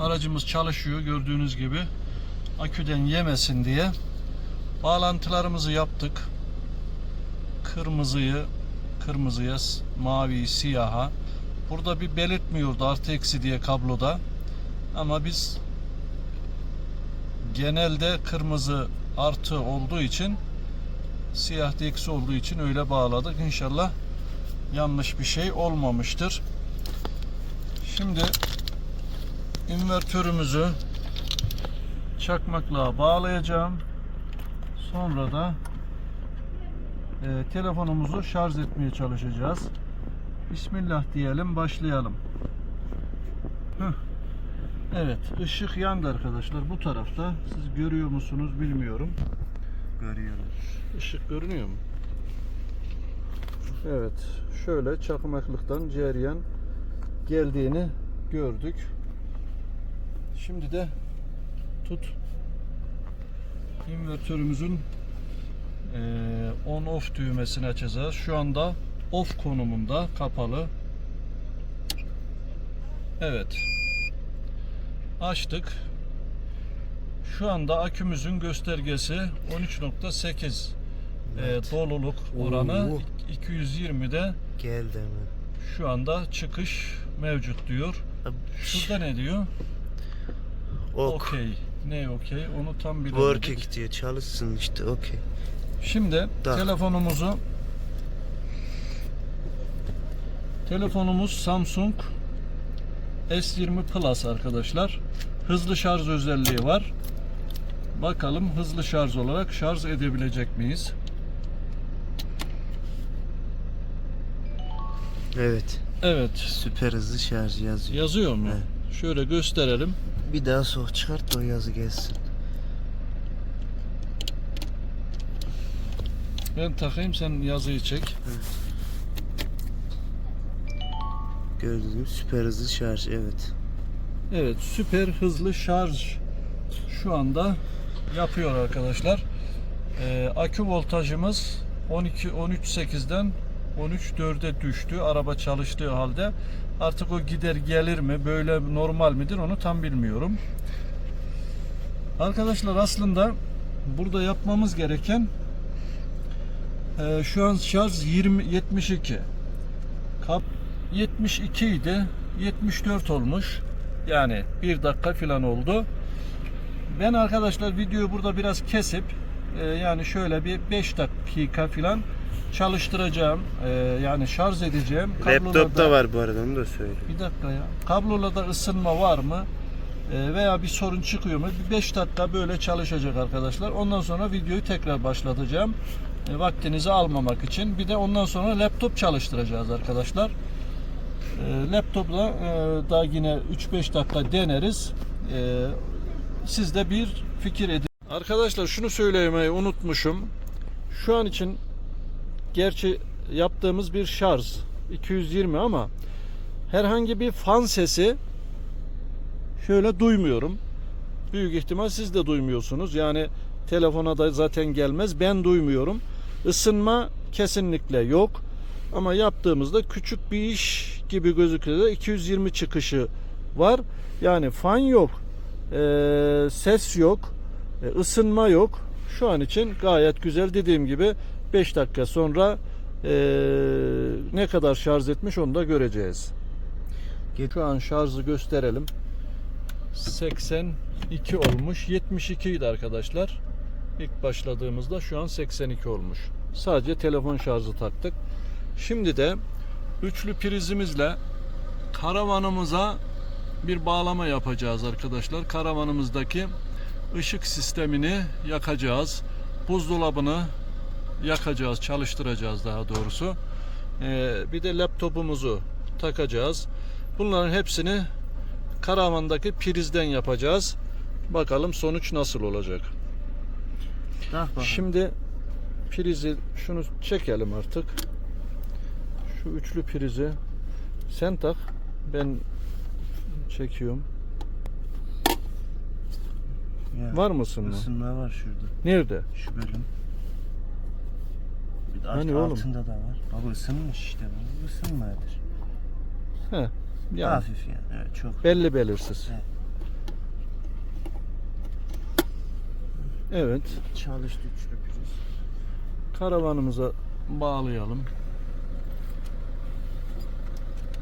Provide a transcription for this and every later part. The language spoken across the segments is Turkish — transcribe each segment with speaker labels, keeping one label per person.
Speaker 1: Aracımız çalışıyor gördüğünüz gibi. Aküden yemesin diye bağlantılarımızı yaptık. Kırmızıyı kırmızıya, mavi, siyaha. Burada bir belirtmiyordu artı eksi diye kabloda. Ama biz genelde kırmızı artı olduğu için siyah da eksi olduğu için öyle bağladık. İnşallah yanlış bir şey olmamıştır. Şimdi invertörümüzü çakmakla bağlayacağım. Sonra da e, telefonumuzu şarj etmeye çalışacağız. Bismillah diyelim, başlayalım. Heh. Evet, ışık yandı arkadaşlar bu tarafta. Siz görüyor musunuz bilmiyorum.
Speaker 2: Görüyorlar.
Speaker 1: Işık görünüyor mu? Evet, şöyle çakmaklıktan cereyan geldiğini gördük. Şimdi de tut invertörümüzün eee, on off düğmesini açacağız. Şu anda off konumunda kapalı. Evet. Açtık. Şu anda akümüzün göstergesi 13.8
Speaker 2: Evet.
Speaker 1: e, doluluk oranı
Speaker 2: Oo.
Speaker 1: 220'de
Speaker 2: Geldi hemen.
Speaker 1: şu anda çıkış mevcut diyor. Şurada ne diyor?
Speaker 2: Ok.
Speaker 1: Okey. Ne okey? Onu tam bilemedik.
Speaker 2: Working diyor. Çalışsın işte. Okey.
Speaker 1: Şimdi
Speaker 2: Da.
Speaker 1: telefonumuzu telefonumuz Samsung S20 Plus arkadaşlar. Hızlı şarj özelliği var. Bakalım hızlı şarj olarak şarj edebilecek miyiz?
Speaker 2: Evet.
Speaker 1: Evet.
Speaker 2: Süper hızlı şarj yazıyor.
Speaker 1: Yazıyor mu?
Speaker 2: Evet.
Speaker 1: Şöyle gösterelim.
Speaker 2: Bir daha soğuk çıkart da o yazı gelsin.
Speaker 1: Ben takayım sen yazıyı çek.
Speaker 2: Gördüğünüz gibi süper hızlı şarj. Evet.
Speaker 1: Evet süper hızlı şarj şu anda yapıyor arkadaşlar. Ee, akü voltajımız 12 13.8'den 13.4'e düştü. Araba çalıştığı halde. Artık o gider gelir mi böyle normal midir onu tam bilmiyorum. Arkadaşlar aslında burada yapmamız gereken e, şu an şarj 20 72 kap 72 idi. 74 olmuş. Yani bir dakika falan oldu. Ben arkadaşlar videoyu burada biraz kesip e, yani şöyle bir 5 dakika falan çalıştıracağım E, yani şarj edeceğim
Speaker 2: Laptopta
Speaker 1: Kablolarda-
Speaker 2: var bu arada onu da söyle.
Speaker 1: bir dakika ya. Kablola da ısınma var mı? Ee, veya bir sorun çıkıyor mu? Bir 5 dakika böyle çalışacak arkadaşlar. Ondan sonra videoyu tekrar başlatacağım. E, vaktinizi almamak için. Bir de ondan sonra laptop çalıştıracağız arkadaşlar. E, laptopla e, da yine 3-5 dakika deneriz. E, siz de bir fikir edin. Arkadaşlar şunu söylemeyi unutmuşum. Şu an için gerçi yaptığımız bir şarj 220 ama herhangi bir fan sesi şöyle duymuyorum. Büyük ihtimal siz de duymuyorsunuz. Yani telefona da zaten gelmez. Ben duymuyorum. Isınma kesinlikle yok. Ama yaptığımızda küçük bir iş gibi gözüküyor. 220 çıkışı var. Yani fan yok. Ee, ses yok. e, ısınma yok. Şu an için gayet güzel. Dediğim gibi 5 dakika sonra ee, ne kadar şarj etmiş onu da göreceğiz. Şu an şarjı gösterelim. 82 olmuş. 72 idi arkadaşlar. İlk başladığımızda şu an 82 olmuş. Sadece telefon şarjı taktık. Şimdi de üçlü prizimizle karavanımıza bir bağlama yapacağız arkadaşlar. Karavanımızdaki ışık sistemini yakacağız. Buzdolabını yakacağız, çalıştıracağız daha doğrusu. Ee, bir de laptopumuzu takacağız. Bunların hepsini karavandaki prizden yapacağız. Bakalım sonuç nasıl olacak. Şimdi prizi şunu çekelim artık. Şu üçlü prizi sen tak. Ben çekiyorum.
Speaker 2: Ya,
Speaker 1: Var mısın mı?
Speaker 2: Isınma var şurada.
Speaker 1: Nerede?
Speaker 2: Şu bölüm. Bir de
Speaker 1: hani oğlum?
Speaker 2: altında da var. Baba ısınmış işte bu. Isınmadır.
Speaker 1: He. Yani.
Speaker 2: Hafif yani. Evet, çok.
Speaker 1: Belli belirsiz.
Speaker 2: Evet.
Speaker 1: evet.
Speaker 2: Çalıştı üçlü.
Speaker 1: Karavanımıza bağlayalım.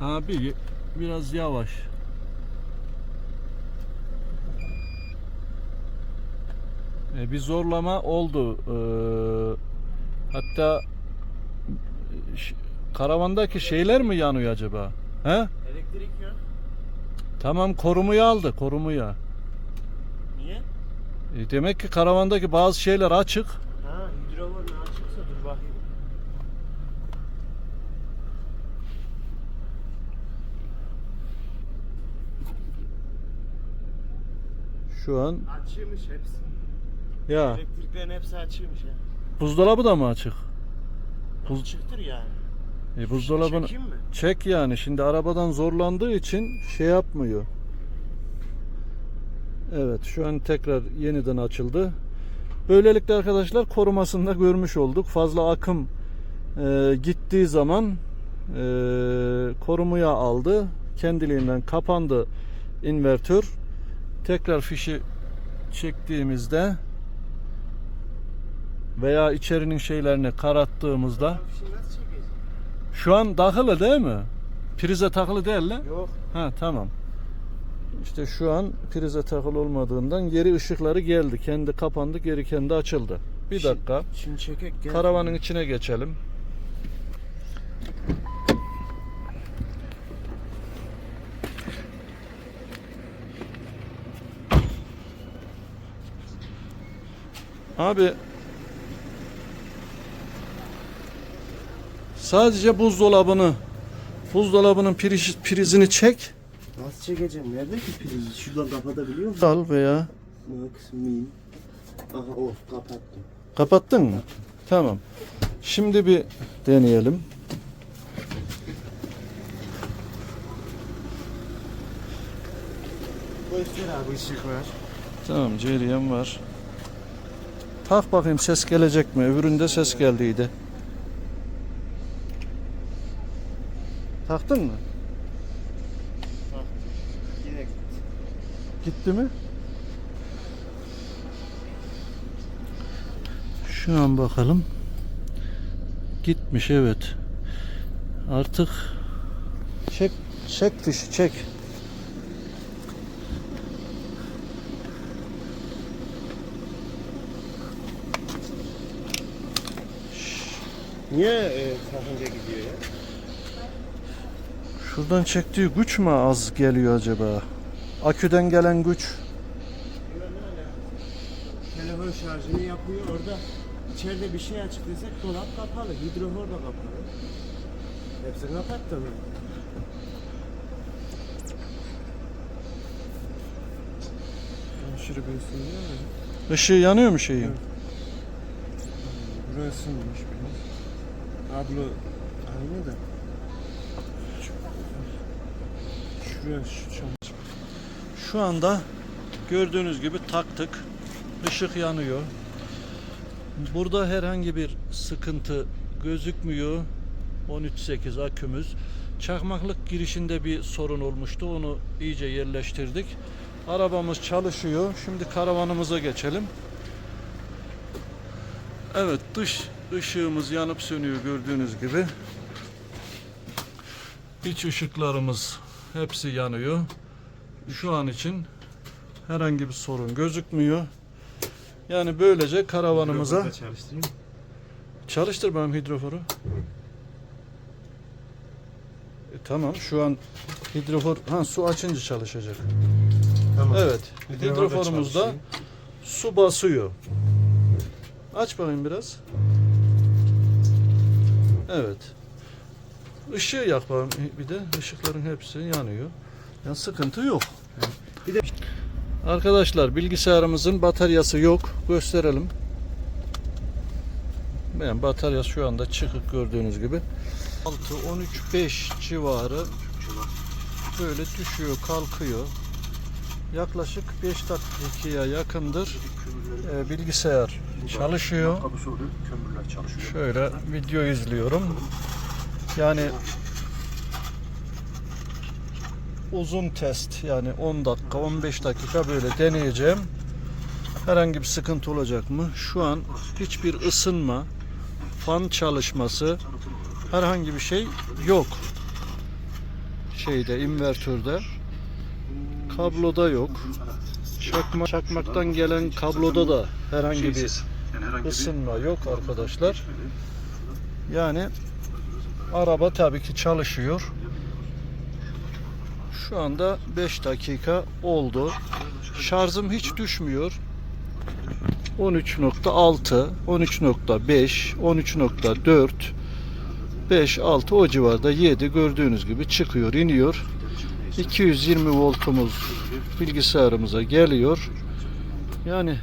Speaker 1: Abi biraz yavaş. E, bir zorlama oldu. Ee, hatta e, karavandaki şeyler mi yanıyor acaba? He?
Speaker 2: Elektrik yok.
Speaker 1: Tamam korumuyu aldı, korumuya.
Speaker 2: Niye?
Speaker 1: E, demek ki karavandaki bazı şeyler açık.
Speaker 2: Ha hidrofor ne açıksa dur bakayım.
Speaker 1: Şu an
Speaker 2: Açıymış hepsi.
Speaker 1: ya
Speaker 2: Elektriklerin hepsi açıymış ya.
Speaker 1: Buzdolabı da mı açık? Buz-
Speaker 2: Açıktır yani.
Speaker 1: E, buzdolabını
Speaker 2: Çekeyim mi?
Speaker 1: çek yani. Şimdi arabadan zorlandığı için şey yapmıyor. Evet, şu an tekrar yeniden açıldı. Böylelikle arkadaşlar korumasını da görmüş olduk. Fazla akım e, gittiği zaman e, korumaya aldı. Kendiliğinden kapandı invertör. Tekrar fişi çektiğimizde veya içerinin şeylerini karattığımızda şu an takılı değil mi? Prize takılı değil lan.
Speaker 2: Yok.
Speaker 1: Ha tamam. İşte şu an prize takılı olmadığından geri ışıkları geldi. Kendi kapandı, geri kendi açıldı. Bir dakika.
Speaker 2: Şimdi çekek gel.
Speaker 1: Karavanın içine geçelim. Abi sadece buzdolabını buzdolabının priz, prizini çek.
Speaker 2: Nasıl çekeceğim? Nerede ki prizi? Şuradan kapatabiliyor musun?
Speaker 1: Al veya
Speaker 2: Max, min. Aha o kapattım.
Speaker 1: kapattın mı? Tamam. Şimdi bir deneyelim.
Speaker 2: Göster abi ışık var.
Speaker 1: Tamam ceriyem var. Tak bakayım ses gelecek mi? Öbüründe ses geldiydi. Taktın mı?
Speaker 2: Direkt.
Speaker 1: Gitti mi? Şu an bakalım. Gitmiş evet. Artık çek çek fişi çek.
Speaker 2: Niye e, takınca gidiyor ya?
Speaker 1: Şuradan çektiği güç mü az geliyor acaba? Aküden gelen güç.
Speaker 2: Telefon şarjını yapıyor orada. İçeride bir şey açık desek dolap kapalı, hidrofor da kapalı. Hepsini kapattım. Aşırı bir ısınıyor mu?
Speaker 1: Işığı yanıyor mu şeyin?
Speaker 2: Evet. Burası ısınmış biraz. Ablo aynı da. Şu
Speaker 1: anda gördüğünüz gibi taktık. Işık yanıyor. Burada herhangi bir sıkıntı gözükmüyor. 13.8 akümüz. Çakmaklık girişinde bir sorun olmuştu. Onu iyice yerleştirdik. Arabamız çalışıyor. Şimdi karavanımıza geçelim. Evet dış ışığımız yanıp sönüyor gördüğünüz gibi. İç ışıklarımız hepsi yanıyor. Şu an için herhangi bir sorun gözükmüyor. Yani böylece karavanımıza çalıştır benim hidroforu. E, tamam şu an hidrofor ha su açınca çalışacak.
Speaker 2: Tamam.
Speaker 1: Evet.
Speaker 2: Hidrofor da
Speaker 1: Hidroforumuzda su basıyor. Aç bakayım biraz. Evet. Işığı yak bakayım bir de. Işıkların hepsi yanıyor. Yani sıkıntı yok.
Speaker 2: Bir de-
Speaker 1: Arkadaşlar bilgisayarımızın bataryası yok. Gösterelim. Yani bataryası şu anda çıkık gördüğünüz gibi. 6 13 5 civarı böyle düşüyor, kalkıyor. Yaklaşık 5 dakikaya yakındır e, bilgisayar çalışıyor. Şöyle video izliyorum. Yani uzun test yani 10 dakika 15 dakika böyle deneyeceğim. Herhangi bir sıkıntı olacak mı? Şu an hiçbir ısınma, fan çalışması, herhangi bir şey yok. Şeyde, invertörde. Kabloda yok. Çakma, çakmaktan gelen kabloda da herhangi bir ısınma yok arkadaşlar. Yani araba tabii ki çalışıyor. Şu anda 5 dakika oldu. Şarjım hiç düşmüyor. 13.6, 13.5, 13.4, 5, 6 o civarda 7 gördüğünüz gibi çıkıyor, iniyor. 220 voltumuz bilgisayarımıza geliyor. Yani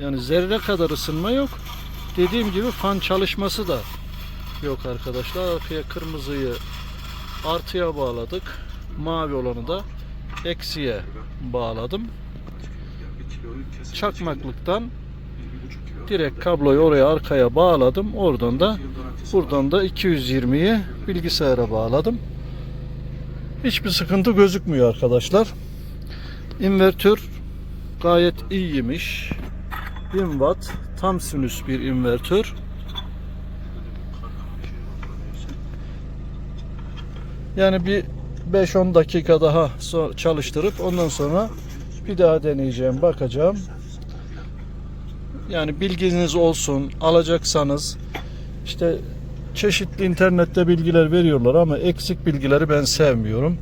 Speaker 1: yani zerre kadar ısınma yok. Dediğim gibi fan çalışması da yok arkadaşlar. Arkaya kırmızıyı artıya bağladık. Mavi olanı da eksiye bağladım. Çakmaklıktan direkt kabloyu oraya arkaya bağladım. Oradan da buradan da 220'yi bilgisayara bağladım. Hiçbir sıkıntı gözükmüyor arkadaşlar. İnvertör gayet iyiymiş. 1000 watt tam sinüs bir invertör. Yani bir 5-10 dakika daha çalıştırıp ondan sonra bir daha deneyeceğim, bakacağım. Yani bilginiz olsun, alacaksanız işte çeşitli internette bilgiler veriyorlar ama eksik bilgileri ben sevmiyorum.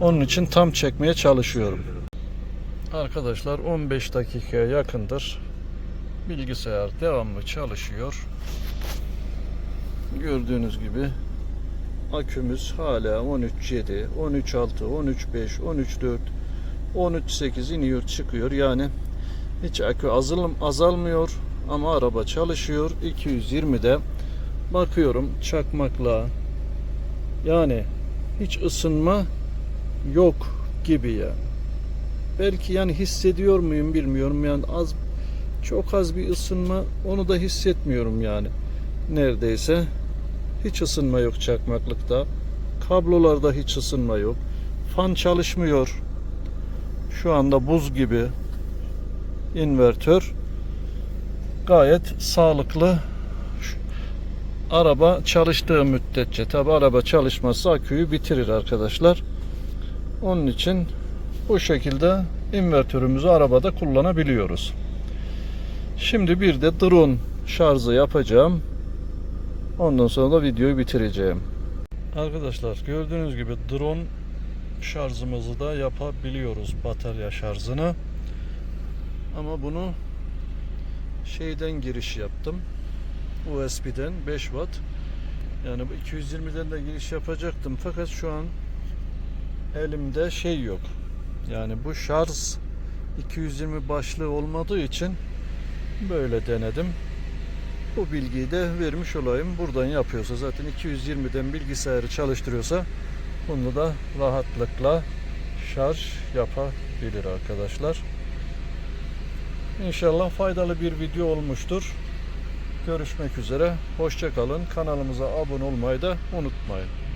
Speaker 1: Onun için tam çekmeye çalışıyorum. Arkadaşlar 15 dakikaya yakındır bilgisayar devamlı çalışıyor. Gördüğünüz gibi akümüz hala 13.7, 13.6, 13.5, 13.4, 13.8 iniyor çıkıyor. Yani hiç akü azalım azalmıyor ama araba çalışıyor. 220'de bakıyorum çakmakla yani hiç ısınma yok gibi ya. Belki yani hissediyor muyum bilmiyorum yani az çok az bir ısınma onu da hissetmiyorum yani. Neredeyse hiç ısınma yok çakmaklıkta. Kablolarda hiç ısınma yok. Fan çalışmıyor. Şu anda buz gibi. İnvertör gayet sağlıklı. Araba çalıştığı müddetçe tabi araba çalışmazsa aküyü bitirir arkadaşlar. Onun için bu şekilde invertörümüzü arabada kullanabiliyoruz. Şimdi bir de drone şarjı yapacağım. Ondan sonra da videoyu bitireceğim. Arkadaşlar gördüğünüz gibi drone şarjımızı da yapabiliyoruz batarya şarjını. Ama bunu şeyden giriş yaptım. USB'den 5 watt. Yani bu 220'den de giriş yapacaktım fakat şu an elimde şey yok. Yani bu şarj 220 başlığı olmadığı için böyle denedim. Bu bilgiyi de vermiş olayım. Buradan yapıyorsa zaten 220'den bilgisayarı çalıştırıyorsa bunu da rahatlıkla şarj yapabilir arkadaşlar. İnşallah faydalı bir video olmuştur. Görüşmek üzere. Hoşçakalın. Kanalımıza abone olmayı da unutmayın.